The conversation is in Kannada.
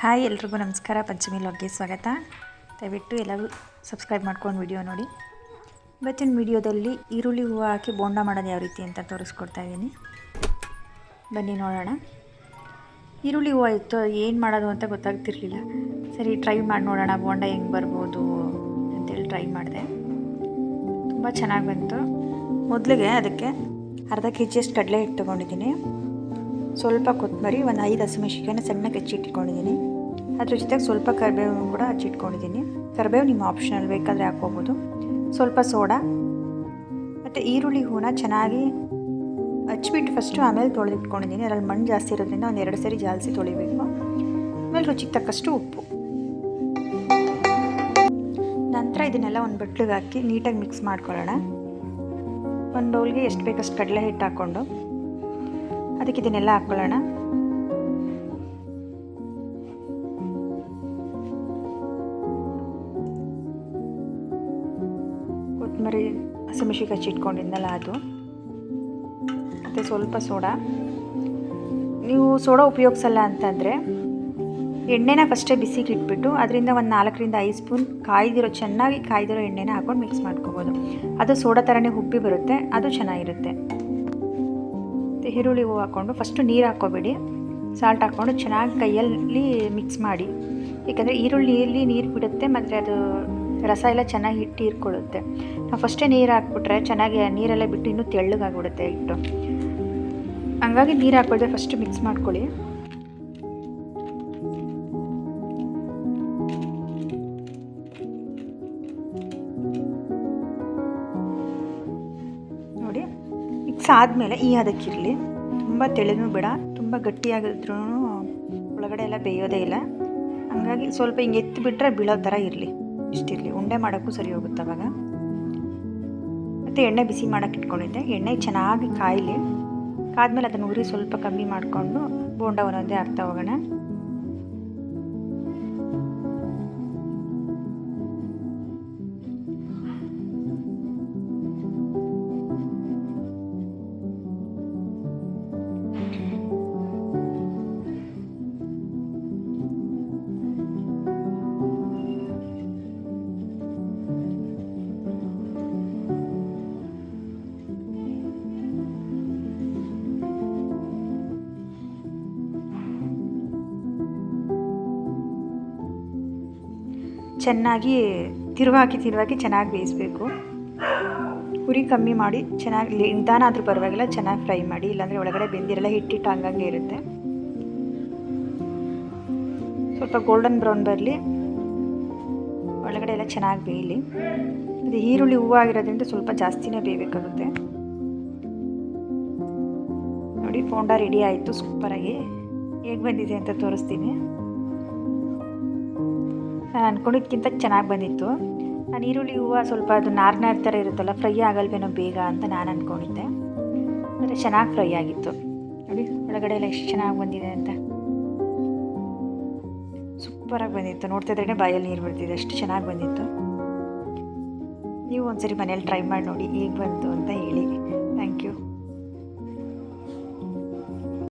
ಹಾಯ್ ಎಲ್ರಿಗೂ ನಮಸ್ಕಾರ, ಪಂಚಮಿ ಲಾಗ್ಗೆ ಸ್ವಾಗತ. ದಯವಿಟ್ಟು ಎಲ್ಲರೂ ಸಬ್ಸ್ಕ್ರೈಬ್ ಮಾಡ್ಕೊಂಡು ವಿಡಿಯೋ ನೋಡಿ. ಇವತ್ತಿನ ವಿಡಿಯೋದಲ್ಲಿ ಈರುಳ್ಳಿ ಹೂವು ಹಾಕಿ ಬೋಂಡ ಮಾಡೋದು ಯಾವ ರೀತಿ ಅಂತ ತೋರಿಸ್ಕೊಡ್ತಾ ಇದ್ದೀನಿ. ಬನ್ನಿ ನೋಡೋಣ. ಈರುಳ್ಳಿ ಹೂವು ಇತ್ತು, ಏನು ಮಾಡೋದು ಅಂತ ಗೊತ್ತಾಗ್ತಿರ್ಲಿಲ್ಲ. ಸರಿ ಟ್ರೈ ಮಾಡಿ ನೋಡೋಣ, ಬೋಂಡ ಹೆಂಗೆ ಬರ್ಬೋದು ಅಂತೇಳಿ ಟ್ರೈ ಮಾಡಿದೆ. ತುಂಬ ಚೆನ್ನಾಗಿ ಬಂತು. ಮೊದಲಿಗೆ ಅದಕ್ಕೆ ಅರ್ಧ ಕೆ ಜಿಯಷ್ಟು ಕಡಲೆ ಹಿಟ್ಟು ತೊಗೊಂಡಿದ್ದೀನಿ. ಸ್ವಲ್ಪ ಕೊತ್ತಂಬರಿ ಒಂದು ಐದು ಹಸಿಮೆಣ್ಸಿಕಾಯನ್ನ ಸಣ್ಣಗೆ ಹೆಚ್ಚಿಟ್ಕೊಂಡಿದ್ದೀನಿ. ಅದ್ರ ಜೊತೆಗೆ ಸ್ವಲ್ಪ ಕರಿಬೇವು ಕೂಡ ಹಚ್ಚಿಟ್ಕೊಂಡಿದ್ದೀನಿ. ಕರಿಬೇವು ನಿಮ್ಮ ಆಪ್ಷನಲ್ ಬೇಕಾದರೆ ಹಾಕ್ಕೋಬೋದು. ಸ್ವಲ್ಪ ಸೋಡಾ, ಮತ್ತು ಈರುಳ್ಳಿ ಹೂನ ಚೆನ್ನಾಗಿ ಹಚ್ಚಿಬಿಟ್ಟು ಫಸ್ಟು ಆಮೇಲೆ ತೊಳೆದಿಟ್ಕೊಂಡಿದ್ದೀನಿ. ಅದರಲ್ಲಿ ಮಣ್ಣು ಜಾಸ್ತಿ ಇರೋದ್ರಿಂದ ಒಂದು ಎರಡು ಸರಿ ಜಾಲಿಸಿ ತೊಳಿಬೇಕು. ಆಮೇಲೆ ರುಚಿಗೆ ತಕ್ಕಷ್ಟು ಉಪ್ಪು. ನಂತರ ಇದನ್ನೆಲ್ಲ ಒಂದು ಬಟ್ಲಿಗೆ ಹಾಕಿ ನೀಟಾಗಿ ಮಿಕ್ಸ್ ಮಾಡ್ಕೊಳ್ಳೋಣ. ಒಂದು ಬೌಲ್ಗೆ ಎಷ್ಟು ಬೇಕಷ್ಟು ಕಡಲೆ ಹಿಟ್ಟು ಹಾಕ್ಕೊಂಡು. ಅದಕ್ಕೆ ಇದನ್ನೆಲ್ಲ ಹಾಕ್ಕೊಳ್ಳೋಣ. ಕೊತ್ತಂಬರಿ ಹಸಿಮೆಣ್ಸಿಗೆ ಹಚ್ಚಿಟ್ಕೊಂಡಿದ್ನಲ್ಲ ಅದು. ಮತ್ತು ಸ್ವಲ್ಪ ಸೋಡಾ. ನೀವು ಸೋಡಾ ಉಪಯೋಗಿಸಲ್ಲ ಅಂತಂದರೆ ಎಣ್ಣೆನ ಫಸ್ಟೇ ಬಿಸಿಗೆ ಇಟ್ಬಿಟ್ಟು ಅದರಿಂದ ಒಂದು ನಾಲ್ಕರಿಂದ ಐದು ಸ್ಪೂನ್ ಕಾಯ್ದಿರೋ, ಚೆನ್ನಾಗಿ ಕಾಯ್ದಿರೋ ಎಣ್ಣೆನ ಹಾಕೊಂಡು ಮಿಕ್ಸ್ ಮಾಡ್ಕೋಬೋದು. ಅದು ಸೋಡಾ ಥರನೇ ಉಪ್ಪಿ ಬರುತ್ತೆ, ಅದು ಚೆನ್ನಾಗಿರುತ್ತೆ. ಮತ್ತು ಈರುಳ್ಳಿ ಹೂವು ಹಾಕ್ಕೊಂಡು ಫಸ್ಟು ನೀರು ಹಾಕ್ಕೋಬೇಡಿ. ಸಾಲ್ಟ್ ಹಾಕ್ಕೊಂಡು ಚೆನ್ನಾಗಿ ಕೈಯಲ್ಲಿ ಮಿಕ್ಸ್ ಮಾಡಿ. ಏಕೆಂದರೆ ಈರುಳ್ಳಿಯಲ್ಲಿ ನೀರು ಬಿಡುತ್ತೆ, ಮತ್ತು ಅದು ರಸ ಎಲ್ಲ ಚೆನ್ನಾಗಿ ಹಿಟ್ಟು ಹೀರ್ಕೊಳ್ಳುತ್ತೆ ನಾವು ಫಸ್ಟೇ ನೀರು ಹಾಕ್ಬಿಟ್ರೆ ಚೆನ್ನಾಗಿ ನೀರೆಲ್ಲ ಬಿಟ್ಟು ಇನ್ನೂ ತೆಳ್ಳಗಾಗ್ಬಿಡುತ್ತೆ ಹಿಟ್ಟು. ಹಂಗಾಗಿ ನೀರು ಹಾಕ್ಕೊಳ್ದೆ ಫಸ್ಟ್ ಮಿಕ್ಸ್ ಮಾಡ್ಕೊಳ್ಳಿ. ಮಿಕ್ಸ್ ಆದಮೇಲೆ ಈ ಅದಕ್ಕಿರಲಿ ತುಂಬ ತೆಳೆನೂ ಬೇಡ, ತುಂಬ ಗಟ್ಟಿಯಾಗಿದ್ರೂ ಒಳಗಡೆ ಎಲ್ಲ ಬೇಯೋದೇ ಇಲ್ಲ. ಹಂಗಾಗಿ ಸ್ವಲ್ಪ ಹಿಂಗೆ ಎತ್ತಿ ಬಿಟ್ಟರೆ ಬೀಳೋ ಥರ ಇರಲಿ. ಇಷ್ಟಿರಲಿ. ಉಂಡೆ ಮಾಡೋಕ್ಕೂ ಸರಿ ಹೋಗುತ್ತೆ ಅವಾಗ. ಮತ್ತು ಎಣ್ಣೆ ಬಿಸಿ ಮಾಡೋಕ್ಕೆ ಇಟ್ಕೊಂಡಿದ್ದೆ. ಎಣ್ಣೆ ಚೆನ್ನಾಗಿ ಕಾಯಲಿ. ಕಾದ್ಮೇಲೆ ಅದನ್ನು ಉರಿ ಸ್ವಲ್ಪ ಕಮ್ಮಿ ಮಾಡಿಕೊಂಡು, ಬೋಂಡ ಒಂದೊಂದೇ ಹಾಕ್ತಾ ಹೋಗೋಣ. ಚೆನ್ನಾಗಿ ತಿರುವಾಗಿ ತಿರುವಾಕಿ ಚೆನ್ನಾಗಿ ಬೇಯಿಸಬೇಕು. ಉರಿ ಕಮ್ಮಿ ಮಾಡಿ, ಚೆನ್ನಾಗಿ ನಿಧಾನ ಪರವಾಗಿಲ್ಲ, ಚೆನ್ನಾಗಿ ಫ್ರೈ ಮಾಡಿ, ಇಲ್ಲಾಂದರೆ ಒಳಗಡೆ ಬೆಂದಿರಲ್ಲ ಹಿಟ್ಟಿಟ್ಟು ಹಂಗಂಗೆ ಇರುತ್ತೆ. ಸ್ವಲ್ಪ ಗೋಲ್ಡನ್ ಬ್ರೌನ್ ಬರಲಿ. ಒಳಗಡೆ ಎಲ್ಲ ಚೆನ್ನಾಗಿ ಬೇಯಲಿ. ಅದು ಈರುಳ್ಳಿ ಹೂವು ಆಗಿರೋದ್ರಿಂದ ಸ್ವಲ್ಪ ಜಾಸ್ತಿನೇ ಬೇಯಬೇಕಾಗುತ್ತೆ. ನೋಡಿ, ಫೋಂಡ ರೆಡಿ ಆಯಿತು, ಸೂಪರಾಗಿ. ಹೇಗೆ ಬಂದಿದೆ ಅಂತ ತೋರಿಸ್ತೀನಿ. ನಾನು ಅಂದ್ಕೊಂಡಿದ್ದಕ್ಕಿಂತ ಚೆನ್ನಾಗಿ ಬಂದಿತ್ತು. ನಾನು ಈರುಳ್ಳಿ ಹೂವು ಸ್ವಲ್ಪ ಅದು ನಾರ್ನಾರ್ ನಾರ್ ಥರ ಇರುತ್ತಲ್ಲ, ಫ್ರೈ ಆಗಲ್ವೇನೋ ಬೇಗ ಅಂತ ನಾನು ಅಂದ್ಕೊಂಡಿದ್ದೆ ಆದರೆ ಚೆನ್ನಾಗಿ ಫ್ರೈ ಆಗಿತ್ತು. ನೋಡಿ, ಒಳಗಡೆ ಎಲ್ಲ ಎಷ್ಟು ಚೆನ್ನಾಗಿ ಬಂದಿದೆ ಅಂತ. ಸೂಪರಾಗಿ ಬಂದಿತ್ತು. ನೋಡ್ತಾ ಇದ್ರೇ ಬಾಯಲ್ಲಿ ನೀರು ಬರ್ತಿದೆ ಅಷ್ಟು ಚೆನ್ನಾಗಿ ಬಂದಿತ್ತು. ನೀವು ಒಂದ್ಸರಿ ಮನೇಲಿ ಟ್ರೈ ಮಾಡಿ ನೋಡಿ, ಹೇಗೆ ಬಂತು ಅಂತ ಹೇಳಿ. Thank you.